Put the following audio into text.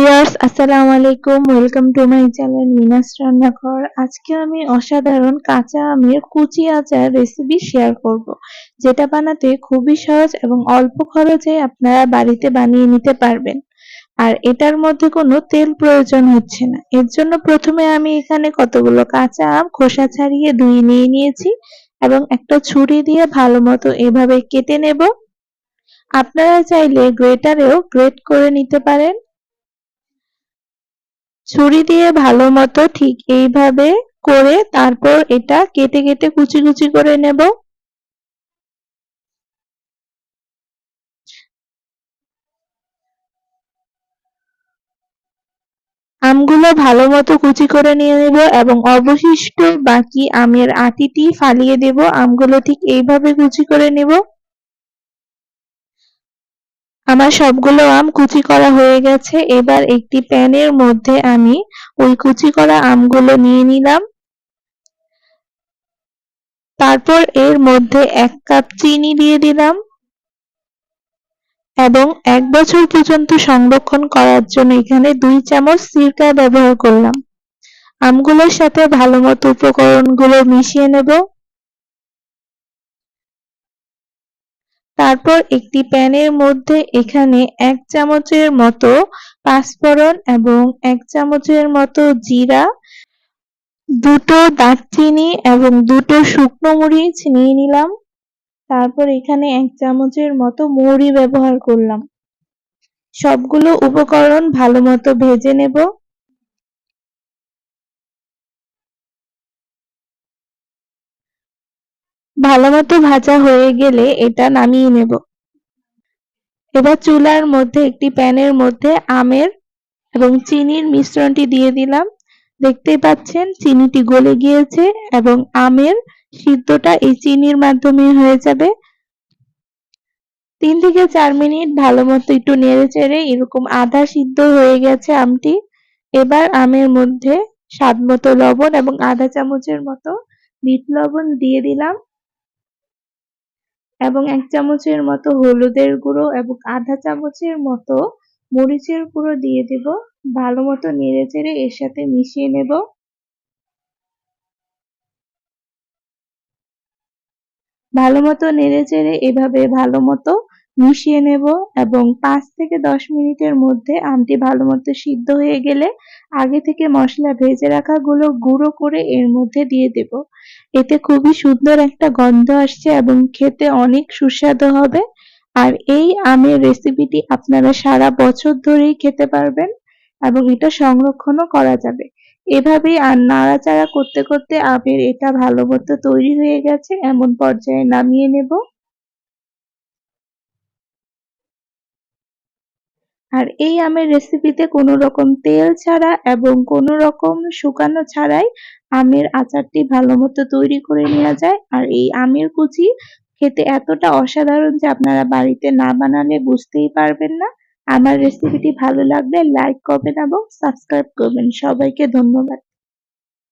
Viewers, আসসালামু আলাইকুম। Welcome to my channel মিনাস রান্নাঘর। আজকে আমি অসাধারণ কাঁচা আমের কুচি আচার রেসিপি শেয়ার করব, যেটা বানাতে খুবই সহজ এবং অল্প খরচে আপনারা বাড়িতে বানিয়ে নিতে পারবেন। আর এটার মধ্যে কোনো তেল প্রয়োজন হচ্ছে না। এর জন্য প্রথমে আমি এখানে কতগুলো কাঁচা আম খোসা ছাড়িয়ে ধুয়ে নিয়ে নিয়েছি এবং একটা ছুরি দিয়ে ভালো মতো এভাবে কেটে নেব। আপনারা চাইলে গ্রেটারেও গ্রেট করে নিতে পারেন। ছুরি দিয়ে ভালো মতো ঠিক এইভাবে করে তারপর এটা কেটে কেটে কুচি কুচি করে নেব। আমগুলো ভালো মতো কুচি করে নিয়ে নেব এবং অবশিষ্ট বাকি আমের আটিটি ফালিয়ে দেব। আমগুলো ঠিক এইভাবে কুচি করে নেব। আমার সবগুলো আম কুচি করা হয়ে গেছে। এবার একটি প্যানের মধ্যে আমি ওই কুচি করা আমগুলো নিয়ে নিলাম। তারপর এর মধ্যে এক কাপ চিনি দিয়ে দিলাম এবং এক বছর পর্যন্ত সংরক্ষণ করার জন্য এখানে দুই চামচ সিরকা ব্যবহার করলাম। আমগুলোর সাথে ভালো মতো উপকরণগুলো মিশিয়ে নেব। তারপর একটি প্যানের মধ্যে এখানে এক চামচের মতো পাঁচফোড়ন এবং এক চামচের মতো জিরা, দুটো দারচিনি এবং দুটো শুকনো মরিচ নিয়ে নিলাম। তারপর এখানে এক চামচের মতো মৌরি ব্যবহার করলাম। সবগুলো উপকরণ ভালো মতো ভেজে নেব। ভালো মতো ভাজা হয়ে গেলে এটা নামিয়ে নেব। এবার চুলার মধ্যে একটি প্যানের মধ্যে আমের এবং চিনির মিশ্রণটি দিয়ে দিলাম। দেখতেই পাচ্ছেন চিনিটি গলে গিয়েছে এবং আমের সিদ্ধটা এই চিনির মাধ্যমে হয়ে যাবে। তিন থেকে চার মিনিট ভালো মতো একটু নেড়ে চেড়ে এরকম আধা সিদ্ধ হয়ে গেছে আমটি। এবার আমের মধ্যে স্বাদ মতো লবণ এবং আধা চামচের মতো বিট লবণ দিয়ে দিলাম। এবং এক চামচের মতো হলুদের গুঁড়ো এবং আধা চামচের মতো মরিচের গুঁড়ো দিয়ে দেব। ভালো মতো নেড়ে চেড়ে এর সাথে মিশিয়ে নেব। ভালো মতো নেড়ে চেড়ে এভাবে ভালো মতো মিশিয়ে নেব এবং পাঁচ থেকে দশ মিনিটের মধ্যে আমটি ভালো মতো সিদ্ধ হয়ে গেলে আগে থেকে মশলা ভেজে রাখা গুলো গুঁড়ো করে এর মধ্যে দিয়ে দেব। এতে খুবই সুন্দর একটা গন্ধ আসছে এবং খেতে অনেক সুস্বাদু হবে। আর এই আমের রেসিপিটি আপনারা সারা বছর ধরেই খেতে পারবেন এবং এটা সংরক্ষণও করা যাবে। এভাবেই আর নাড়াচাড়া করতে করতে আমের এটা ভালো মতো তৈরি হয়ে গেছে। এমন পর্যায়ে নামিয়ে নেব। আর এই আমের রেসিপিতে কোনো রকম তেল ছাড়া এবং কোনো রকম শুকানো ছাড়াই আমের আচারটি ভালো মতো তৈরি করে নেওয়া যায়। আর এই আমের কুচি খেতে এতটা অসাধারণ যে আপনারা বাড়িতে না বানালে বুঝতেই পারবেন না। আমার রেসিপিটি ভালো লাগলে লাইক করবেন এবং সাবস্ক্রাইব করবেন। সবাইকে ধন্যবাদ।